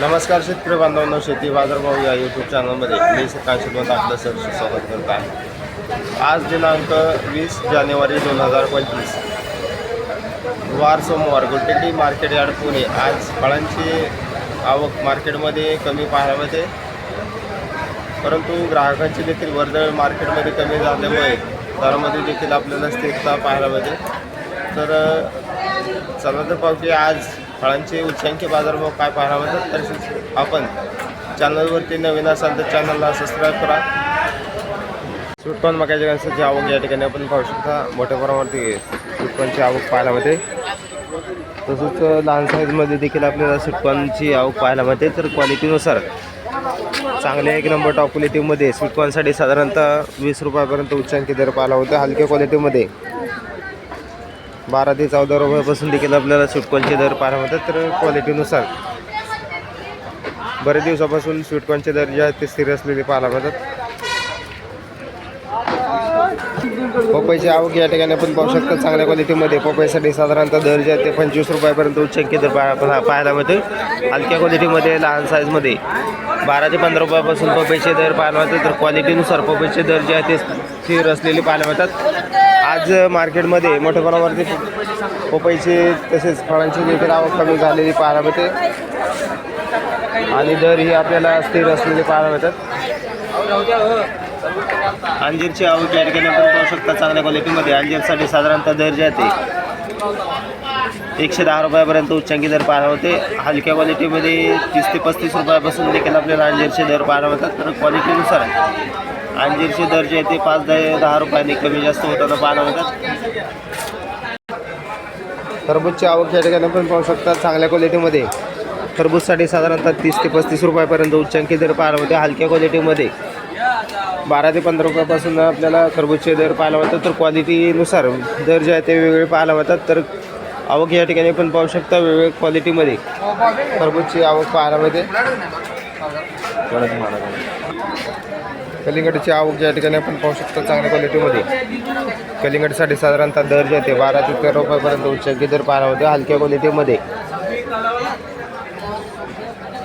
नमस्कार शेतकरी बांधवांना शेती बाजारभाव या यूट्यूब चॅनलमध्ये मी सकाळ शिकवत आपलं सर स्वागत करत आहे. आज दिनांक वीस जानेवारी दोन हजार पंचवीस. वार सोमवार गुटेटी मार्केट यार्ड पुणे. आज फळांची आवक मार्केटमध्ये कमी पाहायला मिळते परंतु ग्राहकांची देखील वर्दळ मार्केटमध्ये कमी झाल्यामुळे दरामध्ये देखील आपल्याला स्थिरता पाहायला मिळते. तर चला तर पाहू की आज फळांचे उच्चांकी बाजारभाव काय पाहायला मिळतात तसेच आपण चॅनलवरती नवीन असाल तर चॅनलला सबस्क्राईब करा. स्वीटकॉर्न मक्याच्या कणसाची आवक या ठिकाणी आपण पाहू शकता. मोठ्या प्रमाणावरती सुटकॉनची आवक पाहायला मिळते. तसंच लहान साईजमध्ये देखील आपल्याला सुटकॉनची आवक पाहायला मिळते. तर क्वालिटीनुसार चांगल्या एक नंबर टॉप क्वालिटीमध्ये स्वीटकॉर्नसाठी साधारणतः वीस रुपयापर्यंत उच्चांकी दर पाहायला होता हलक्या क्वालिटीमध्ये बारा ते चौदा रुपयापासून देखील आपल्याला स्वीटकॉर्नचे दर पाहायला मिळतात. तर क्वालिटीनुसार बरेच दिवसापासून स्वीटकॉर्नचे दर जे आहेत ते स्थिर असलेले पाहायला मिळतात. पपईची आवक या ठिकाणी आपण पाहू शकतो. चांगल्या क्वालिटीमध्ये पपईसाठी साधारणतः दर जे आहे ते पंचवीस रुपयापर्यंत उच्चंकी दर पाहा- पाहायला मिळते हलक्या क्वालिटीमध्ये लहान साईजमध्ये बारा ते पंधरा रुपयापासून पपईचे दर पाहायला मिळतात. तर क्वालिटीनुसार पपईचे दर जे आहे ते स्थिर असलेले पाहायला मिळतात. आज मार्केटमध्ये मोठ्या प्रमाणावरती पपईचे तसेच फळांची देखील आवक कमी झालेली पाहायला मिळते. आणि दर ही आपल्याला स्थिर असलेले पाहायला मिळतात. अंजीरची आवक या ठिकाणी आपण पाहू शकता चांगल्या क्वालिटीमध्ये. अंजीरसाठी साधारणतः दर जे आहे ते एकशे दहा रुपयापर्यंत उच्चांकी दर पाहायला होते हलक्या क्वालिटीमध्ये तीस ते पस्तीस रुपयापासून देखील आपल्याला अंजीरचे दर पाहायला मिळतात. तर क्वालिटीनुसार अंजीरचे दर्जे आहे ते पाच दहा दहा रुपयांनी कमी जास्त होताना पाहायला मिळतात टरबूजची आवक या ठिकाणी पण पाहू शकतात चांगल्या क्वालिटीमध्ये. टरबूजसाठी साधारणतः तीस ते पस्तीस रुपयापर्यंत उच्चांकी दर पाहायला होते हलक्या क्वालिटीमध्ये. बारा ते पंधरा रुपयापासून आपल्याला खरबूजचे दर पाहायला मिळतात. तर क्वालिटीनुसार दर जे आहे ते वेगवेगळे पाहायला मिळतात. तर आवक या ठिकाणी पण पाहू शकता वेगवेगळ्या क्वालिटीमध्ये. खरबूजची आवक पाहायला मिळते. कलिंगडची आवक ज्या ठिकाणी आपण पाहू शकतो चांगल्या क्वालिटीमध्ये कलिंगडसाठी साधारणतः दर जे ते बारा ते तेरा रुपयापर्यंत उच्चकी दर पाहायला होते हलक्या क्वालिटीमध्ये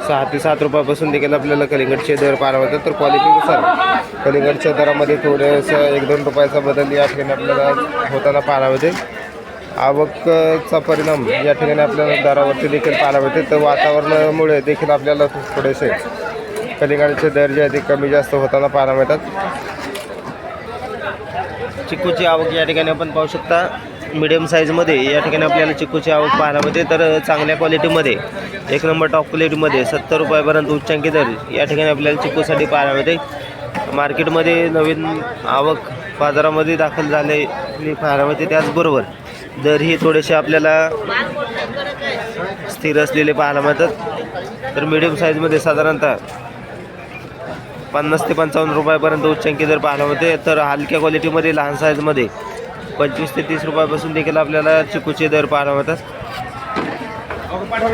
सहा ते सात रुपयापासून देखील आपल्याला कलिंगडचे दर पाहायला होते तर क्वालिटीनुसार कलिंगडच्या दरामध्ये थोडंसं एक दोन रुपयाचा बदल या ठिकाणी आपल्याला होताना पाहायला होते. आवकचा परिणाम या ठिकाणी आपल्याला दरावरती देखील पाहायला मिळते तर वातावरणामुळे देखील आपल्याला थोडेसे कलिंगडचे दर जे आहे ते कमी जास्त होताना पाहायला मिळतात. चिकूची आवक या ठिकाणी आपण पाहू शकता. मिडियम साईजमध्ये या ठिकाणी आपल्याला चिकूची आवक पाहायला मिळते. तर चांगल्या क्वालिटीमध्ये एक नंबर टॉप क्वालिटीमध्ये सत्तर रुपयापर्यंत उच्चांकी दर या ठिकाणी आपल्याला चिकूसाठी पाहायला मिळते. मार्केटमध्ये नवीन आवक बाजारामध्ये दाखल झालेली पाहायला मिळते. त्याचबरोबर दरही थोडेसे आपल्याला स्थिर असलेले पाहायला मिळतात. तर मिडियम साईजमध्ये साधारणतः पन्नास ते पंचावन्न रुपयापर्यंत उच्चांकी दर पाहायला मिळते तर हलक्या क्वालिटीमध्ये लहान साईजमध्ये पंचवीस ते तीस रुपयापासून देखील आपल्याला चिकूचे दर पाहायला मिळतात.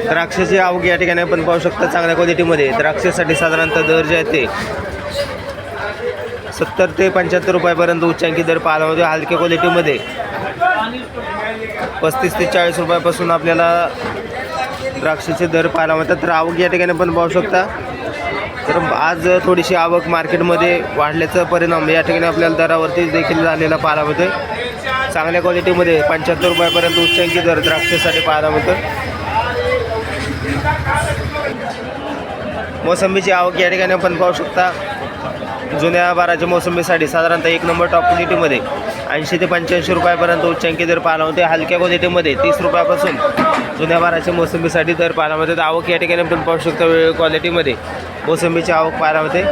द्राक्षाची आवक या ठिकाणी आपण पाहू शकता चांगल्या क्वालिटीमध्ये द्राक्षासाठी साधारणतः दर जे आहे ते सत्तर ते पंच्याहत्तर रुपयापर्यंत उच्चांकी दर पाहायला होते हलक्या क्वालिटीमध्ये पस्तीस ते चाळीस रुपयापासून आपल्याला द्राक्षाचे दर पाहायला मिळतात. तर आवक या ठिकाणी आपण पाहू शकता तर आज थोडीशी आवक मार्केटमध्ये वाढल्याचा परिणाम या ठिकाणी आपल्याला दरावरती देखील झालेला पाहायला मिळतोय. चांगल्या क्वालिटीमध्ये पंच्याहत्तर रुपयापर्यंत उच्चांकी दर द्राक्षासाठी पाहायला मिळतो मोसंबीची आवक या ठिकाणी आपण पाहू शकता. जुन्या बाराच्या मोसंबीसाठी साधारणतः एक नंबर टॉप क्वालिटीमध्ये ऐंशी ते पंच्याऐंशी रुपयापर्यंत उच्चांकी दर पाहायला होते हलक्या क्वालिटीमध्ये तीस रुपयापासून जुन्या भाराच्या मोसंबीसाठी दर पाहायला मिळते आवक या ठिकाणी आपण पाहू शकतो वेगवेगळ्या क्वालिटीमध्ये मोसंबीची आवक पाहायला मिळते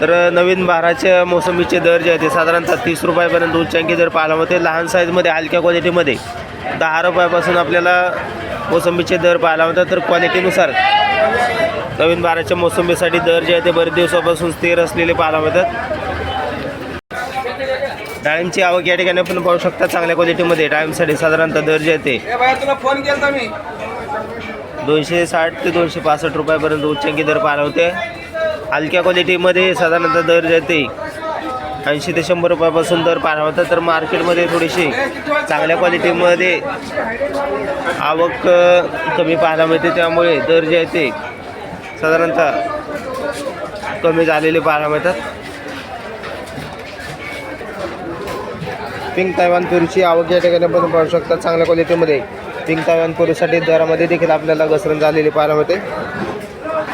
तर नवीन बाराच्या मोसंबीचे दर जे आहे ते साधारणतः तीस रुपयापर्यंत उच्चांकी दर पाहायला मिळते लहान साईजमध्ये हलक्या क्वालिटीमध्ये दहा रुपयापासून आपल्याला मोसंबीचे दर पाहायला मिळतात तर क्वालिटीनुसार नवीन बाराच्या मोसंबीसाठी दर जे आहे ते बरेच दिवसापासून स्थिर असलेले पाहायला मिळतात डाळिंबची आवक या ठिकाणी आपण पाहू शकता चांगल्या क्वालिटीमध्ये डाळिंबसाठी साधारणतः दर जे आहे ते ए बाया तुला फोन केलता मी. दोनशे साठ ते दोनशे पासष्ट रुपयापर्यंत उच्चांकी दर पाहायला होते. हलक्या क्वालिटीमध्ये साधारणतः दर जे आहे ते ऐंशी ते शंभर रुपयापासून दर पाहायला होतं तर मार्केटमध्ये थोडीशी चांगल्या क्वालिटीमध्ये आवक कमी पाहायला मिळते. त्यामुळे दर जे आहे ते साधारणतः कमी झालेले पाहायला मिळतात. पिंक तायवान तुरीची आवक या ठिकाणी पण पाहू शकता चांगल्या क्वालिटीमध्ये. पिंक तायवान तुरीसाठी दरामध्ये देखील आपल्याला घसरण झालेली पाहायला मिळते.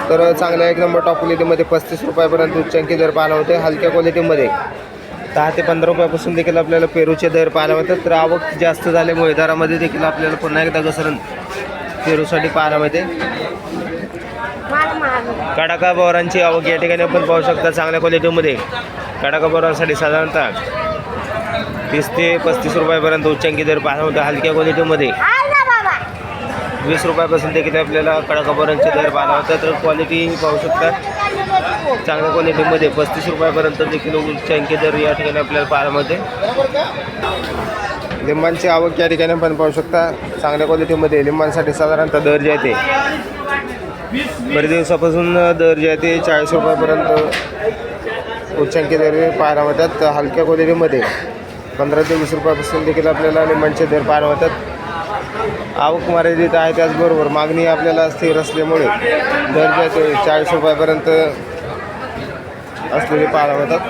तर चांगल्या एक नंबर टॉप क्वालिटीमध्ये पस्तीस रुपयापर्यंत उच्चांकी दर पाहायला होते हलक्या क्वालिटीमध्ये दहा ते पंधरा रुपयापासून देखील आपल्याला पेरूचे दर पाहायला मिळतात. तर आवक जास्त झाल्यामुळे दरामध्ये देखील आपल्याला पुन्हा एकदा घसरण पेरूसाठी पाहायला मिळते. कडाका बोरांची आवक या ठिकाणी आपण पाहू शकता चांगल्या क्वालिटीमध्ये कडाका बोरांसाठी साधारणतः तीस ते पस्तीस रुपयापर्यंत उच्चांकी दर पाहायला होता हलक्या क्वालिटीमध्ये वीस रुपयापासून देखील आपल्याला कडाका बोरांचे दर पाहायला होता तर क्वालिटी पाहू शकता. चांगल्या क्वालिटीमध्ये पस्तीस रुपयापर्यंत देखील उच्चांकी दर या ठिकाणी आपल्याला पाहायला मिळते. लिंबांची आवक या ठिकाणी आपण पाहू शकता. चांगल्या क्वालिटीमध्ये लिंबांसाठी साधारणतः दर जे आहे ते बरेच दिवसापासून दर जे आहे ते चाळीस रुपयापर्यंत उच्चांकी दर पाहायला मिळतात. हलक्या क्वालिटीमध्ये पंधरा ते वीस रुपयापासून देखील आपल्याला लिंबांचे दर पार होतात. आवक मर्यादित आहे त्याचबरोबर मागणी आपल्याला स्थिर असल्यामुळे दर जे ते चाळीस रुपयापर्यंत असलेले पार होतात.